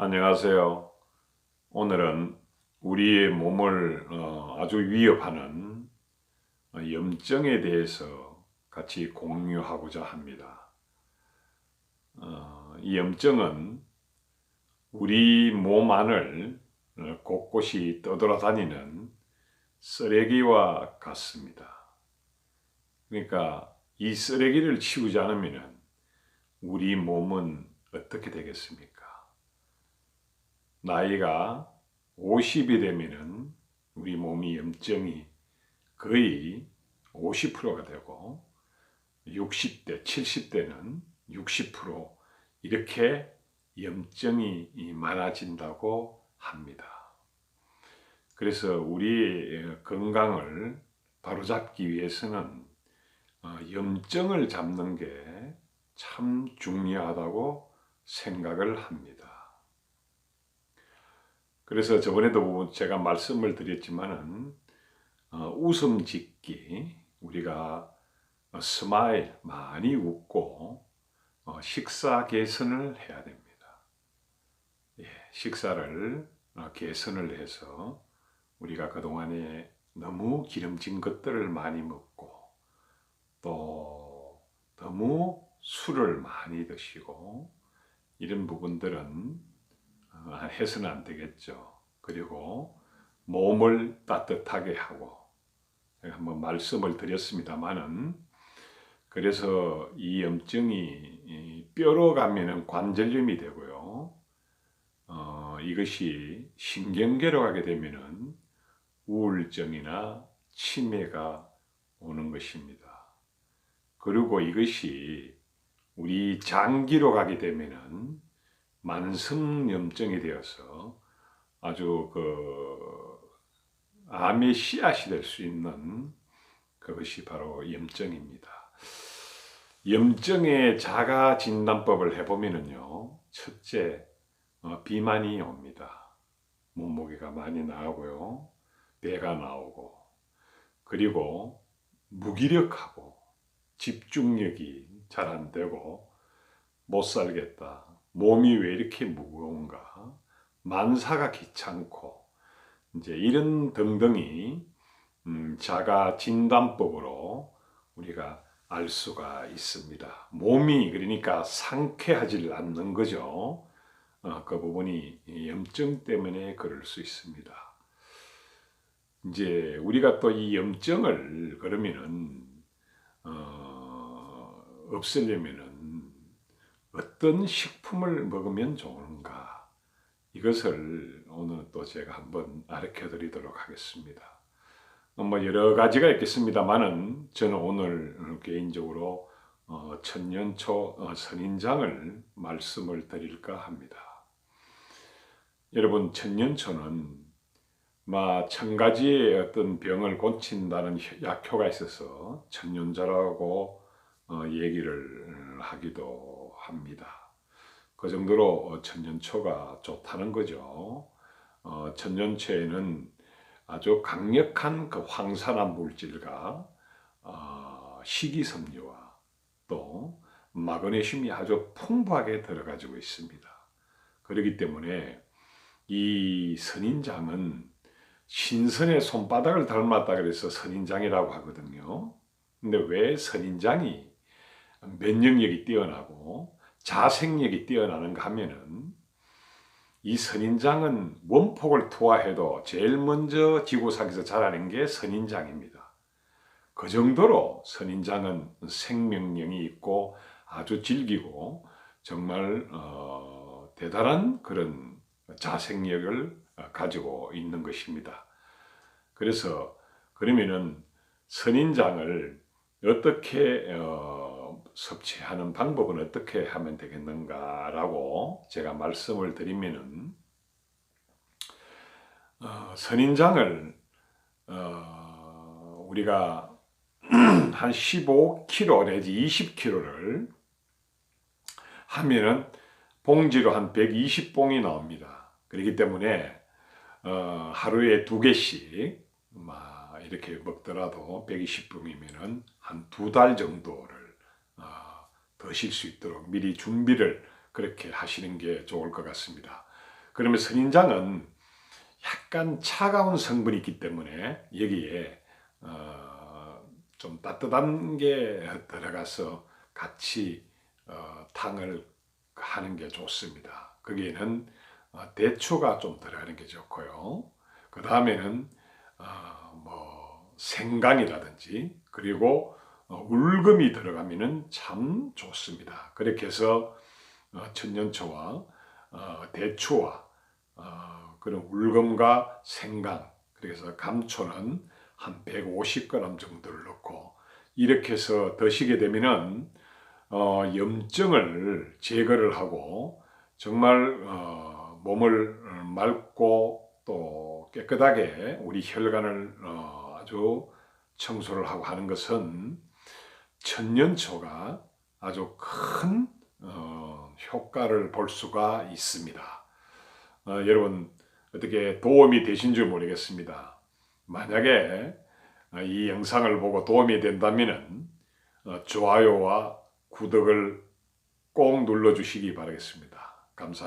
안녕하세요. 오늘은 우리의 몸을 어, 아주 위협하는 어, 염증에 대해서 같이 공유하고자 합니다. 어, 이 염증은 우리 몸 안을 어, 곳곳이 떠돌아다니는 쓰레기와 같습니다. 그러니까 이 쓰레기를 치우지 않으면 우리 몸은 어떻게 되겠습니까? 나이가 50이 되면은 우리 몸이 염증이 거의 50%가 되고 60대, 70대는 60% 이렇게 염증이 많아진다고 합니다. 그래서 우리 건강을 바로잡기 위해서는 어, 염증을 잡는 게 참 중요하다고 생각을 합니다. 그래서 저번에도 제가 말씀을 드렸지만은 어, 웃음 짓기 우리가 어, 스마일 많이 웃고 어, 식사 개선을 해야 됩니다. 예, 식사를 어, 개선을 해서 우리가 그동안에 너무 기름진 것들을 많이 먹고 또 너무 술을 많이 드시고 이런 부분들은 어, 해서는 안 되겠죠. 그리고 몸을 따뜻하게 하고 제가 한번 말씀을 드렸습니다만은 그래서 이 염증이 이 뼈로 가면은 관절염이 되고요. 어, 이것이 신경계로 가게 되면은 우울증이나 치매가 오는 것입니다. 그리고 이것이 우리 장기로 가게 되면은 만성염증이 되어서 아주 그 암의 씨앗이 될 수 있는 그것이 바로 염증입니다. 염증의 자가 진단법을 해보면은요, 첫째 어, 비만이 옵니다. 몸무게가 많이 나오고요, 배가 나오고, 그리고 무기력하고 집중력이 잘 안 되고 못 살겠다. 몸이 왜 이렇게 무거운가? 만사가 귀찮고 이제 이런 등등이 음, 자가 진단법으로 우리가 알 수가 있습니다. 몸이 그러니까 상쾌하지 않는 거죠. 어, 그 부분이 염증 때문에 그럴 수 있습니다. 이제 우리가 또 이 염증을 그러면은 어, 없애려면은 어떤 식품을 먹으면 좋은가 이것을 오늘 또 제가 한번 알려 드리도록 하겠습니다. 뭐 여러 가지가 있겠습니다만은 저는 오늘 개인적으로 어, 천년초 어, 선인장을 말씀을 드릴까 합니다. 여러분 천년초는 마 천 가지의 어떤 병을 고친다는 약효가 있어서 천년자라고 어, 얘기를 하기도 합니다. 그 정도로 천년초가 좋다는 거죠. 어, 천년초에는 아주 강력한 그 황산화 물질과 어, 식이섬유와 또 마그네슘이 아주 풍부하게 들어가지고 있습니다. 그렇기 때문에 이 선인장은 신선의 손바닥을 닮았다 그래서 선인장이라고 하거든요. 근데 왜 선인장이 면역력이 뛰어나고 자생력이 뛰어나는가 하면은 이 선인장은 원폭을 투하해도 제일 먼저 지구상에서 자라는 게 선인장입니다. 그 정도로 선인장은 생명력이 있고 아주 질기고 정말 어, 대단한 그런 자생력을 가지고 있는 것입니다. 그래서 그러면은 선인장을 어떻게 어, 섭취하는 방법은 어떻게 하면 되겠는가라고 제가 말씀을 드리면은 어, 선인장을 어, 우리가 한 15kg 내지 20kg를 하면은 봉지로 한 120봉이 나옵니다. 그렇기 때문에 어, 하루에 두 개씩 막 이렇게 먹더라도 120봉이면은 한 두 달 정도를 어, 드실 수 있도록 미리 준비를 그렇게 하시는 게 좋을 것 같습니다. 그러면 선인장은 약간 차가운 성분이 있기 때문에 여기에 어, 좀 따뜻한 게 들어가서 같이 어, 탕을 하는 게 좋습니다. 거기에는 어, 대추가 좀 들어가는 게 좋고요. 그 다음에는 어, 뭐 생강이라든지 그리고 어, 울금이 들어가면은 참 좋습니다. 그렇게 해서 어, 천년초와 어, 대추와 어, 그런 울금과 생강 그래서 감초는 한 150g 정도를 넣고 이렇게 해서 드시게 되면은 어, 염증을 제거를 하고 정말 어, 몸을 맑고 또 깨끗하게 우리 혈관을 어, 아주 청소를 하고 하는 것은 천년초가 아주 큰 어, 효과를 볼 수가 있습니다. 어, 여러분 어떻게 도움이 되신 줄 모르겠습니다. 만약에 어, 이 영상을 보고 도움이 된다면 어, 좋아요와 구독을 꼭 눌러주시기 바라겠습니다. 감사합니다.